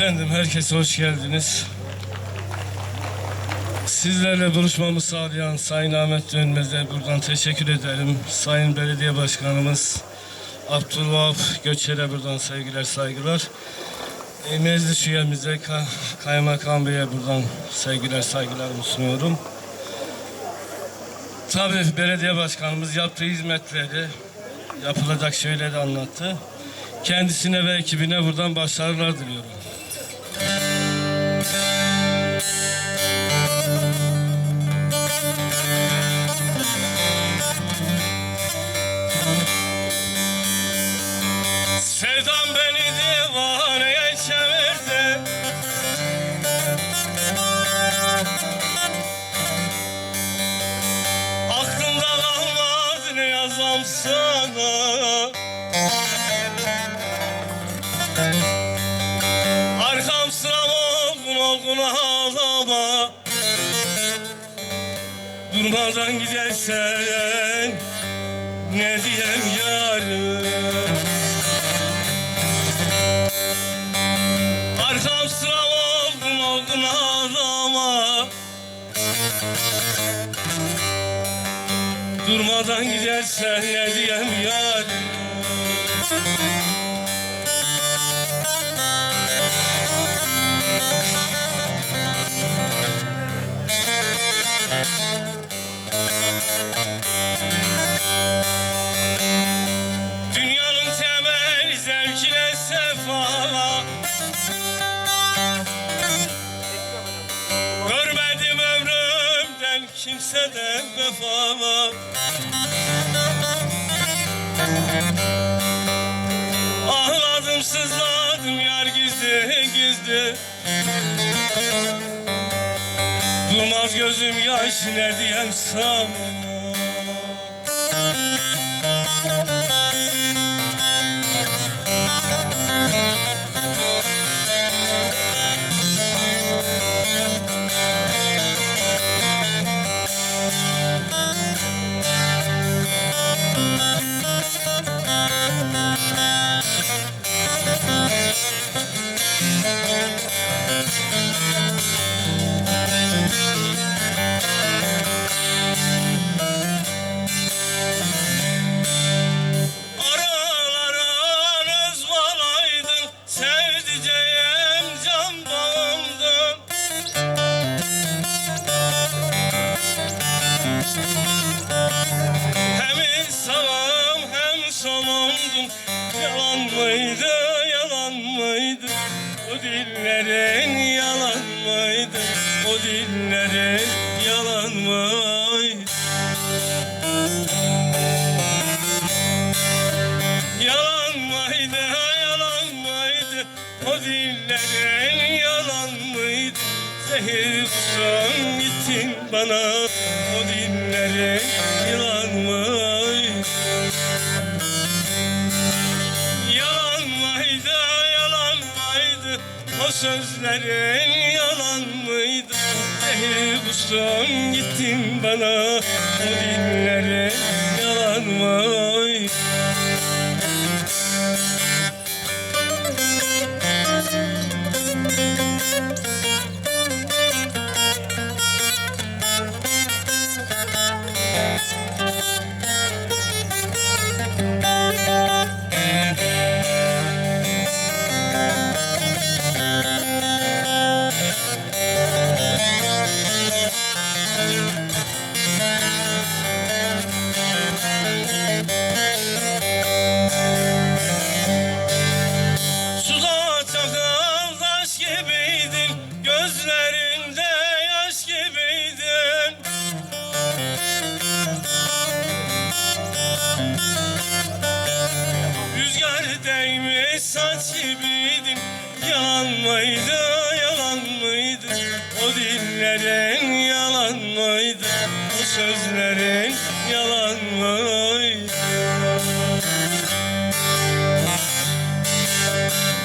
Efendim herkese hoş geldiniz. Sizlerle buluşmamı sağlayan Sayın Ahmet Dönmez'e buradan teşekkür ederim. Sayın Belediye Başkanımız Abdülvahap Göçer'e buradan sevgiler saygılar. E, meclis üyemize Ka- Kaymakam Bey'e buradan sevgiler saygılarımı sunuyorum. Tabii belediye başkanımız yaptığı hizmetleri yapılacak şeyleri anlattı. Kendisine ve ekibine buradan başarılar diliyorum. Sevdam beni divaneye çevirdi. Aklımda kalmadı ne yazam Arkam sıram olgun olgun ağlama. Durmadan gidersen ne diyem yarım Arkam sıram olgun olgun ağlama. Durmadan gidersen ne diyem yarım kimseden vefa Ağladım sızladım yar gizli gizli. Durmaz gözüm yaş ne diyem sana mıydı O dillerin yalan mıydı O dillerin yalan mıydı Yalan mıydı, yalan mıydı? O dillerin yalan mıydı? Zehir kusan gittin bana O dillerin yalan mıydı? Sözlerin yalan mıydı? Zehir kusan gittin bana O dillerin yalan mıydı? Yalan mıydı, yalan mıydı O dillerin yalan mıydı O sözlerin yalan mıydı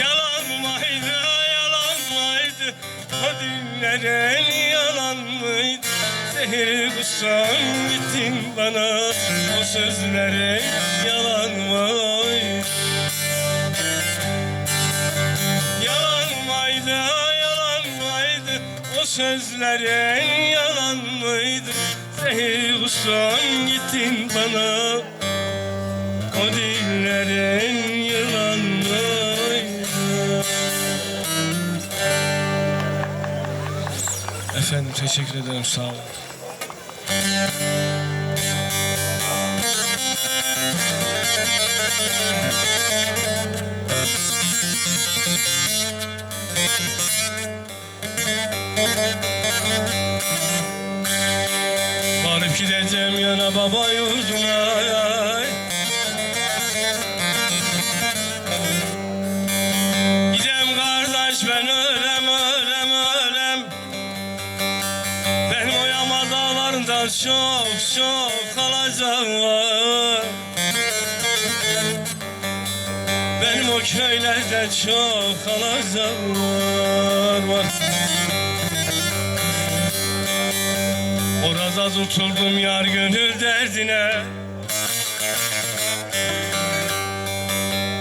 Yalan mıydı, yalan mıydı? O dillerin yalan mıydı? Zehir kusan gittin bana O sözlerin? Yalan mıydı, sözlerin yalan mıydı? Zehir kuştan gittin bana O dillerin yılan mıydı? Efendim teşekkür ederim sağ olun. Varıp gideceğim yana baba yurduna. Gidem kardeş ben ölem ölem ölem Benim o yama dağlarından çok çok kalacağım var Benim o köylerde çok kalacağım var. Orada tutuldum yar gönül derdine.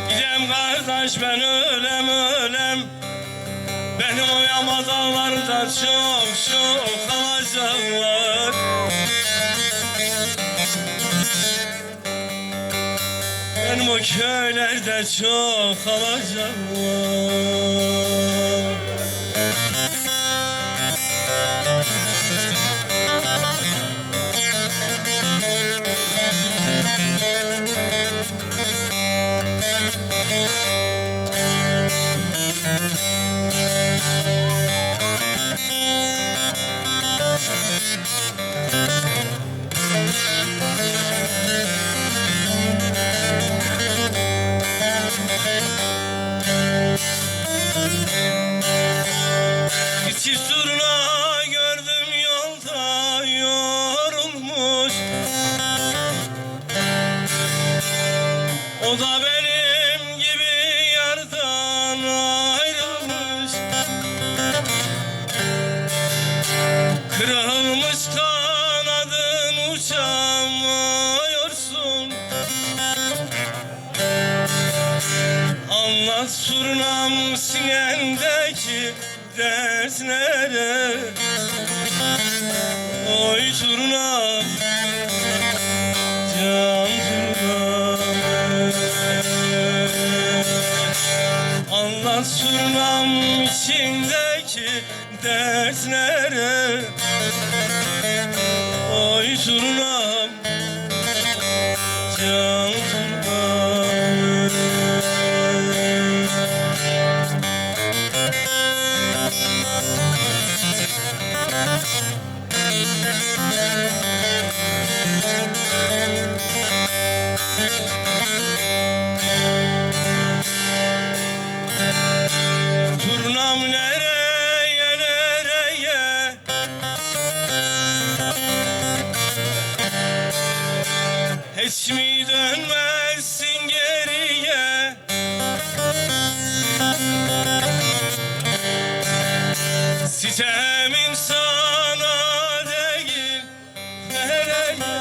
Gidem kardeş ben ölem ölem. Benim o yama çok çok kalacağım var Benim o köylerde çok kalacağım İçi suruna gördüm yolda yorulmuş. O da benim gibi yardan ayrılmış. Kırılmış kanadın uçamıyorsun. Anlat surnam sinendeki dertlere Oy turnam Can turnam Anlat surnam içindeki dertlere Oy turnam Hiç mi dönmezsin geriye. Sitemin sana değil nereye?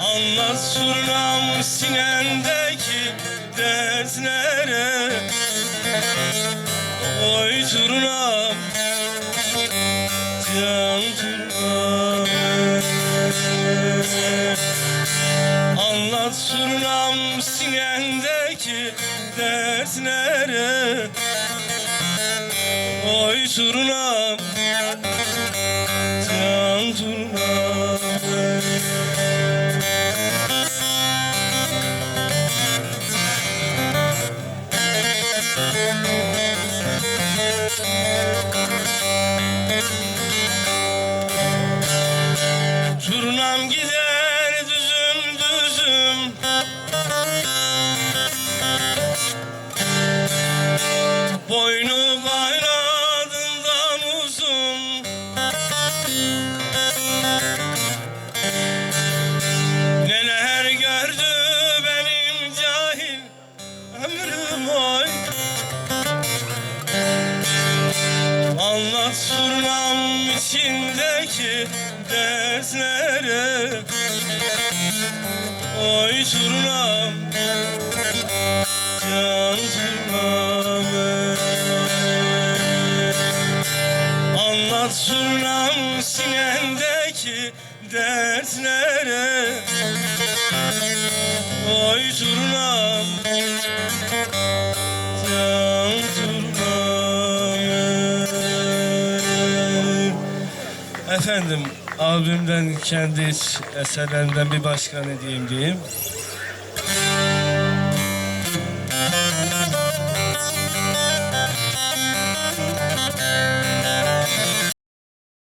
Anlat surnam sinendeki dertlere. Oy turnam Can turnam Anlat surnam sinendeki dertlere. Oy turnam Can turnam Gider düzüm düzüm. Boynu kaynadından uzun. Neler gördü benim cahil ömrüm oy. Anlat surnam içindeki dertlere. Oy turnam Can turnam turnam sinendeki dertlere. Oy turnam Can turnam Efendim albümden kendi eserlerimden bir başka ne diyeyim diyeyim